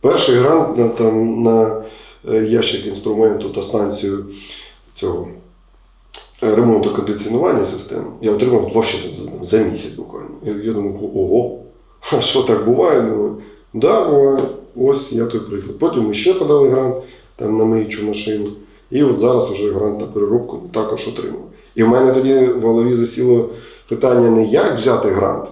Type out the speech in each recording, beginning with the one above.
Перший грант на, там, на е, ящик інструменту та станцію цього е, ремонту кондиціонування систем я отримав вообще за, місяць буквально. Я, я думаю, ого, а що так буває? Думаю, да, буває. Ось я той приклад. Потім ми ще подали грант там, на миючу машину. І от зараз вже грант на переробку також отримав. І в мене тоді в голові засіло питання не як взяти грант,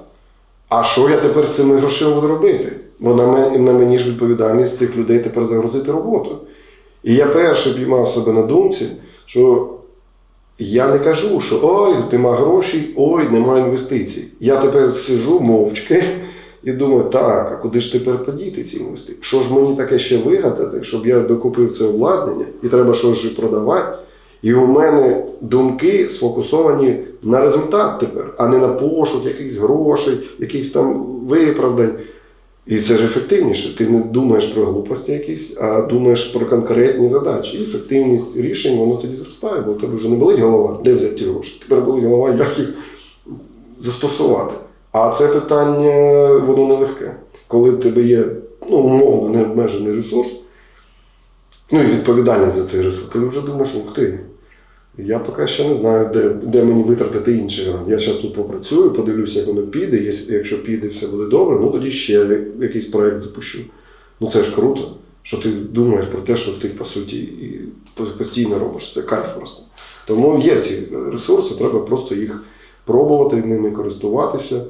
а що я тепер з цими грошима буду робити? Бо на мені, ж відповідальність цих людей тепер загрузити роботу. І я перше піймав себе на думці, що я не кажу, що ой, нема грошей, ой, нема інвестицій. Я тепер сижу мовчки і думаю, так, а куди ж тепер подіти ці інвестиції? Що ж мені таке ще вигадати, щоб я докупив це обладнання, і треба щось продавати. І у мене думки сфокусовані на результат тепер, а не на пошук якихось грошей, якихось там виправдань. І це ж ефективніше. Ти не думаєш про глупості якісь, а думаєш про конкретні задачі. І ефективність рішень воно тоді зростає, бо у тебе вже не болить голова, де взяти ті гроші. Тепер болить голова, як їх застосувати. А це питання воно нелегке. Коли в тебе є ну, умовно необмежений ресурс, ну і відповідальність за цей ресурс, ти вже думаєш, ух ти. Я поки ще не знаю, де, де мені витратити інший грант. Я зараз тут попрацюю, подивлюся, як воно піде. Якщо піде, все буде добре, ну тоді ще якийсь проект запущу. Ну це ж круто, що ти думаєш про те, що ти по суті постійно робиш. Це кайф просто. Тому є ці ресурси, треба просто їх пробувати, ними користуватися.